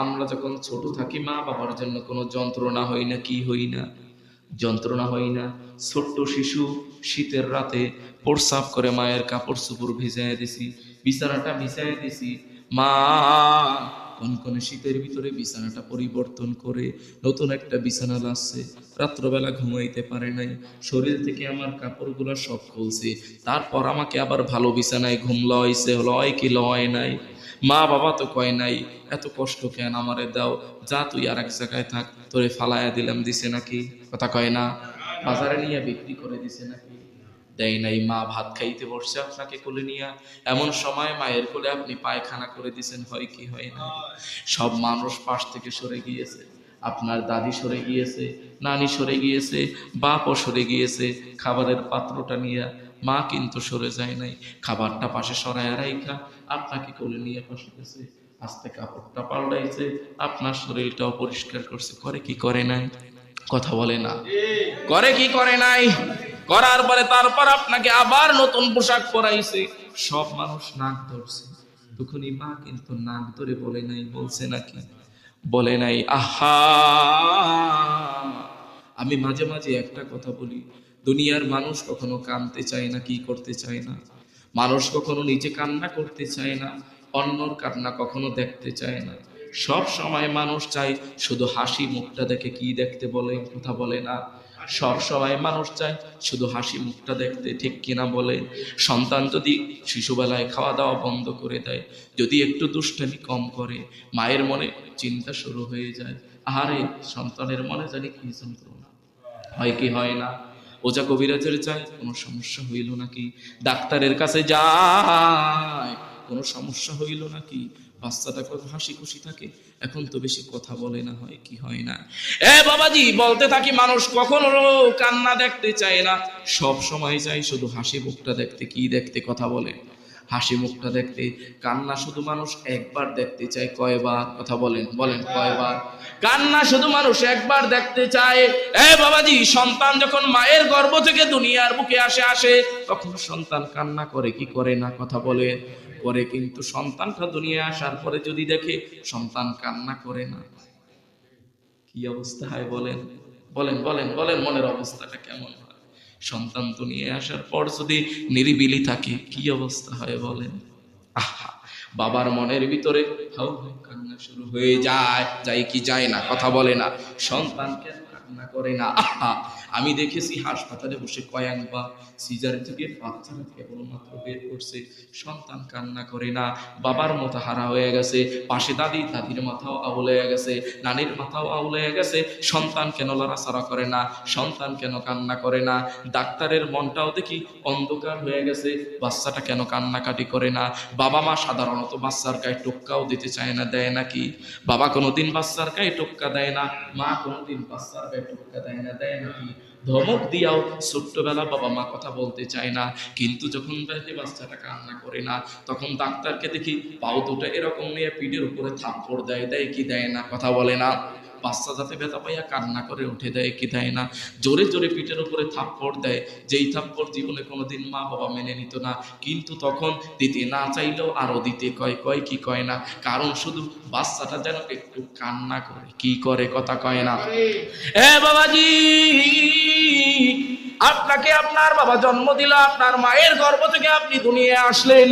আমরা যখন ছোট থাকি, মা বাবার জন্য কোনো যন্ত্রণা হই না, কি হই না? যন্ত্রণা হই না। ছোট্ট শিশু শীতের রাতে প্রসাব করে মায়ের কাপড় চুপড় ভিজাই দিছি, বিছানাটা ভিজাই দিছি। মা, কোন কোন শীতের ভিতরে বিছানাটা পরিবর্তন করে নতুন একটা বিছানা লাগছে রাত্রবেলা ঘুমাইতে পারে নাই, শরীর থেকে আমার কাপড়গুলো সব খুলছে। তারপর আমাকে আবার ভালো বিছানায় ঘুম লয়ছে, লয় কি লয় নাই। মা বাবা তো কয় নাই, এত কষ্ট কেন আমারে দাও? যা তুই আর এক জায়গায় থাক, তোরে ফালায়া দিলাম, দিছে নাকি? কথা কয় না। বাজারে নিয়ে বিক্রি করে দিছে নাকি? দেয় নাই, মা, ভাত খাইতে বসছে আপনাকে কোলে নিয়ে। এমন সময় মায়ের কোলে আপনি পায়খানা করে দিছেন, হয় কি হয় না সব মানুষ পাশ থেকে সরে গিয়েছে। আপনার দাদি সরে গিয়েছে, নানি সরে গিয়েছে, বাপও সরে গিয়েছে। খাবারের পাত্রটা নিয়ে মা কিন্তু সরে যায় নাই। খাবারটা পাশে সরায় রাইখা, আপনাকে কোলে নিয়ে পাশে গেছে আস্তে কাপড়টা পাল্টাইছে, আপনার শরীরটাও পরিষ্কার করছে। করে কি করে নাই? কথা বলে না। করে কি করে নাই? করার পরে তারপর আপনাকে আবার নতুন পোশাক পরাইছে। সব মানুষ নাক ধরছে। তখনই মা কিন্তু নাক ধরে বলে নাই, বলছে নাকি? বলে নাই, আহা! আমি মাঝে মাঝে একটা কথা বলি। দুনিয়ার মানুষ কখনো কানতে চায় না, কি করতে চায় না। মানুষ কখনো নিজে কান্না করতে চায় না, অন্যর কান্না কখনো দেখতে চায় না। সব সময় মানুষ চায় শুধু হাসি মুখটা দেখে কি দেখতে বলে, কথা বলে না। সব সময় মানুষ চায় শুধু হাসি মুখটা দেখতে, ঠিক কিনা বলে। সন্তান যদি শিশুবেলায় খাওয়া দাওয়া বন্ধ করে দেয়, যদি একটু দুষ্টামি কম করে, মায়ের মনে চিন্তা শুরু হয়ে যায়, আহারে, সন্তানের মনে জানি কি যন্ত্রণা। হয় কি হয় না? ওজা কবিরাজের যায় কোনো সমস্যা হইল নাকি? ডাক্তারের কাছে যায়, কোনো সমস্যা হইল নাকি? বাচ্চাটা কত হাসি খুশি থাকে, এখন তো বেশি কথা বলে না, হয় কি হয় না? এ বাবাজি, বলতে থাকি মানুষ কখনো কান্না দেখতে চায় না, সব সময় চাই শুধু হাসি বুকটা দেখতে, কি দেখতে কথা বলে। হাসি মুখটা দেখতে, কান্না শুধু মানুষ একবার দেখতে চায় কয়বার? কথা বলেন বলেন কয়বার? কান্না শুধু মানুষ একবার দেখতে চায়। এ বাবাজি, সন্তান যখন মায়ের গর্ভ থেকে দুনিয়ার বুকে আসে আসে, তখন সন্তান কান্না করে, কি করে না? কথা বলে, করে কিন্তু সন্তানটা দুনিয়ায় আসার পরে যদি দেখে, সন্তান কান্না করে না। কি অবস্থা হয় বলেন? বলেন বলেন বলেন, মনের অবস্থাটা কেমন হয়? সন্তান তো নিয়ে আসার পর যদি নিরিবিলি থাকে, কি অবস্থা হয় বলেন? আহা, বাবার মনের ভিতরে হাউ হাউ কান্না শুরু হয়ে যায়, যাই কি যায় না, কথা বলে না। সন্তান কেন কান্না করে না। আমি দেখেছি হাসপাতালে বসে কয়েকবার সিজার থেকে বাচ্চারা কেবলমাত্র বের করছে। সন্তান কান্না করে না। বাবার মতো হারা হয়ে গেছে। পাশে দাদি, দাদির মাথাও আউল গেছে। নানির মাথাও আউল গেছে। সন্তান কেন লড়াচড়া করে না? সন্তান কেন কান্না করে না? ডাক্তারের মনটাও দেখি অন্ধকার হয়ে গেছে। বাচ্চাটা কেন কান্নাকাটি করে না? বাবা মা সাধারণত বাচ্চার গায়ে টোক্কাও দিতে চায় না, দেয় নাকি বাবা কোনোদিন বাচ্চার গায়ে টোক্কা দেয় না। মা কোনোদিন বাচ্চার গায়ে টোক্কা দেয় ধমক দিয়াও ছোট্টবেলা বাবা মা কথা বলতে চায় না। কিন্তু যখন দেখে বাচ্চাটা কান্না করে না, তখন ডাক্তারকে দেখি পাও দুটো এরকম নিয়ে পিঠের উপরে থাপ্পড় দেয় দেয় কি দেয় না, কথা বলে না। বাচ্চা যাতে ব্যথা পাইয়া কান্না করে উঠে দেয়, কি দেয় না। জোরে জোরে পিঠের উপরে থাপ্পড় দেয়। যেই থাপ্পড় জীবনে কোনোদিন মা বাবা মেনে নিত না, কিন্তু তখন দিতে না চাইলেও আরও দিতে কয় কয় কি কয় না। কারণ শুধু বাচ্চাটা যেন একটু কান্না করে, কি করে কথা কয় না। এ বাবাজি, আপনাকে আপনার বাবা জন্ম দিল, আপনার মায়ের গর্ভ থেকে আপনি দুনিয়ায় আসলেন।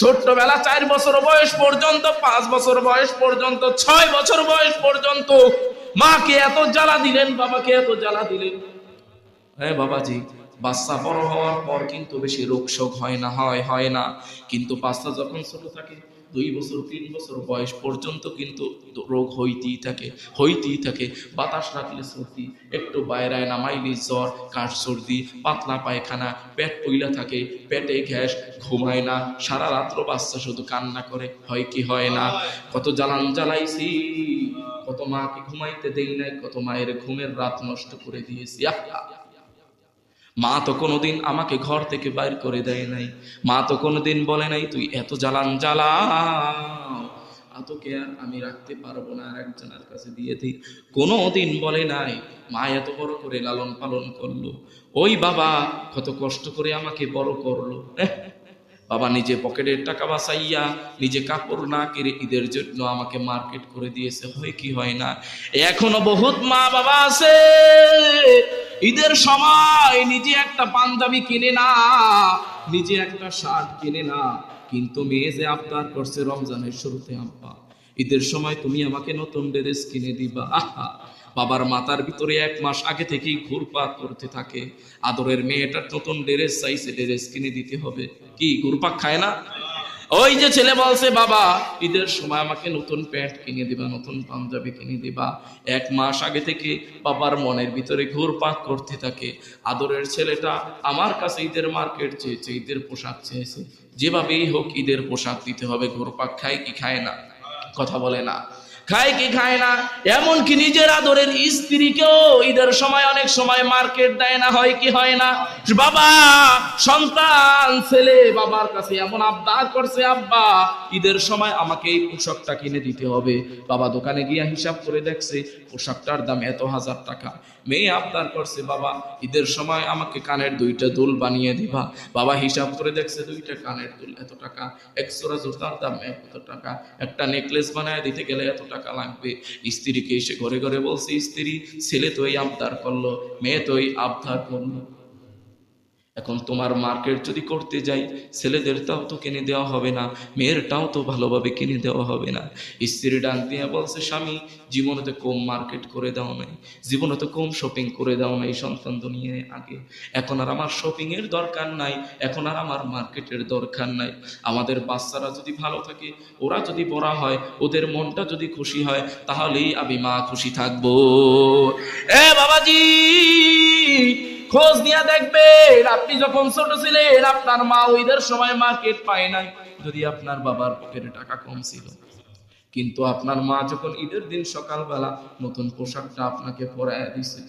ছোট্টবেলা চার বছর বয়স পর্যন্ত, পাঁচ বছর বয়স পর্যন্ত, ছয় বছর বয়স পর্যন্ত মাকে এত জ্বালা দিলেন, বাবাকে এত জ্বালা দিলেন। হ্যাঁ বাবাজি, বাচ্চা বড় হওয়ার পর কিন্তু বেশি রোগ শোক হয় না, হয় হয় না। কিন্তু বাচ্চা যখন ছোট থাকে দুই বছর, তিন বছর বয়স পর্যন্ত কিন্তু রোগ হইতেই থাকে হইতেই থাকে। বাতাস রাখলে সর্দি, একটু বাইরায় নামাইলে জ্বর কাঠ সর্দি, পাতলা পায়খানা, পেট পইলা থাকে, পেটে গ্যাস, ঘুমায় না, সারা রাত্র বাচ্চা শুধু কান্না করে, হয় কি হয় না? কত জ্বালান জ্বালাইছি, কত মাকে ঘুমাইতে দেই নাই, কত মায়ের ঘুমের রাত নষ্ট করে দিয়েছি। আহা মা তো কোনোদিন আমাকে ঘর থেকে বাইর করে দেয় নাই। মা তো কোনোদিন বলে নাই, তুই এত জ্বালান, জ্বালাও। তোকে আর আমি রাখতে পারব না, আর একজনের কাছে দিয়ে দিই। কোনো দিন বলে নাই। মা এত বড় করে লালন পালন করল। ওই বাবা কত কষ্ট করে আমাকে বড় করল। বাবা নিজে পকেটের টাকা বাঁচাইয়া নিজে কাপড় না কেড়ে ঈদের জন্য আমাকে মার্কেট করে দিয়েছে। হয় কি হয় না? এখনও বহুত মা বাবা আছে। ঈদের সময় নিজে একটা পাঞ্জাবি কিনে না, নিজে একটা শার্ট কিনে না। কিন্তু মেয়ে যে আবদার করছে রমজানের শুরুতে, আব্বা, ঈদের সময় তুমি আমাকে নতুন ড্রেস কিনে দিবা। আহা বাবার মাথার ভিতরে এক মাস আগে থেকেই ঘুরপাক করতে থাকে। আদরের মেয়েটার নতুন ড্রেস চাইছে, ড্রেস কিনে দিতে হবে। কি, ঘুরপাক খায় না? ওই যে ছেলে বলছে, বাবা, ঈদের সময় আমাকে নতুন প্যান্ট কিনে দিবা, নতুন পাঞ্জাবি কিনে দিবা। এক মাস আগে থেকে বাবার মনের ভিতরে ঘুরপাক করতে থাকে। আদরের ছেলেটা আমার কাছে ঈদের মার্কেট চেয়েছে, ঈদের পোশাক চেয়েছে। যেভাবেই হোক, ঈদের পোশাক দিতে হবে, ঘুরপাক খায় কি খায় না, কথা বলে না। খায় কি খায় না? এমনকি নিজের আদরের স্ত্রীকেও ঈদের সময় অনেক সময় মার্কেট দেয় না, হয় কি হয় না? বাবা, সন্তান, ছেলে, বাবার কাছে এমন আবদার করছে, আব্বা, ঈদের সময় আমাকে এই পোশাকটা কিনে দিতে হবে। বাবা দোকানে গিয়ে হিসাব করে দেখছে, পোশাকটার দাম এত হাজার টাকা। মেয়ে আবদার করছে, বাবা, ঈদের সময় আমাকে কানের দুইটা দুল বানিয়ে দিবা। বাবা হিসাব করে দেখছে, দুইটা কানের দুল এত টাকা। এক একশোরা জুতার দাম এত টাকা। একটা নেকলেস বানায় দিতে গেলে এত টাকা। লাগবে। স্ত্রীকে এসে ঘরে ঘরে বলছে, স্ত্রী, ছেলে তো এই আবদার করল, মেয়ে তো এই আবদার করল। এখন তোমার মার্কেট যদি করতে যাই, ছেলেদেরটাও তো কিনে দেওয়া হবে না, মেয়েরটাও তো ভালোভাবে কিনে দেওয়া হবে না। স্ত্রী ডাক দিয়ে বলছে, স্বামী, জীবনে তো কম মার্কেট করে দাও নাই, জীবনে তো কম শপিং করে দাও নাই সন্তান দুনিয়ায় আগে। এখন আর আমার শপিং এর দরকার নাই, এখন আর আমার মার্কেটের দরকার নাই। আমাদের বাচ্চারা যদি ভালো থাকে, ওরা যদি বড় হয়, ওদের মনটা যদি খুশি হয়, তাহলেই আমি মা খুশি থাকব। এ বাবাজি! খোঁজ নিয়ে দেখবেন আপনি যখন ছোট ছিলেন, আপনার মা ওইদের সময় মার্কেট পায় নাই। যদি আপনার বাবার পকেটে টাকা কম ছিল। কিন্তু আপনার মা যখন ঈদের দিন সকালবেলা নতুন পোশাকটা আপনাকে পরাইয়া দিছে,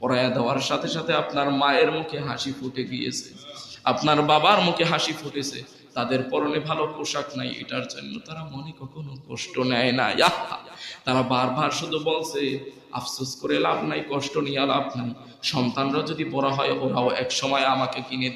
পরাইয়া দেওয়ার সাথে সাথে আপনার মায়ের মুখে হাসি ফুটে গিয়েছে। আপনার বাবার মুখে হাসি ফুটেছে। তাদের পরনে ভালো পোশাক নাই, এটার জন্য তারা মনে কখনো কষ্ট নেয় না। তারা বারবার শুধু বলছে আফসোস করে লাভ নাই, কষ্ট নিয়ে লাভ নাই। সন্তানরা যদি বড় হয়, ওরাও এক সময় আমাকে কিনে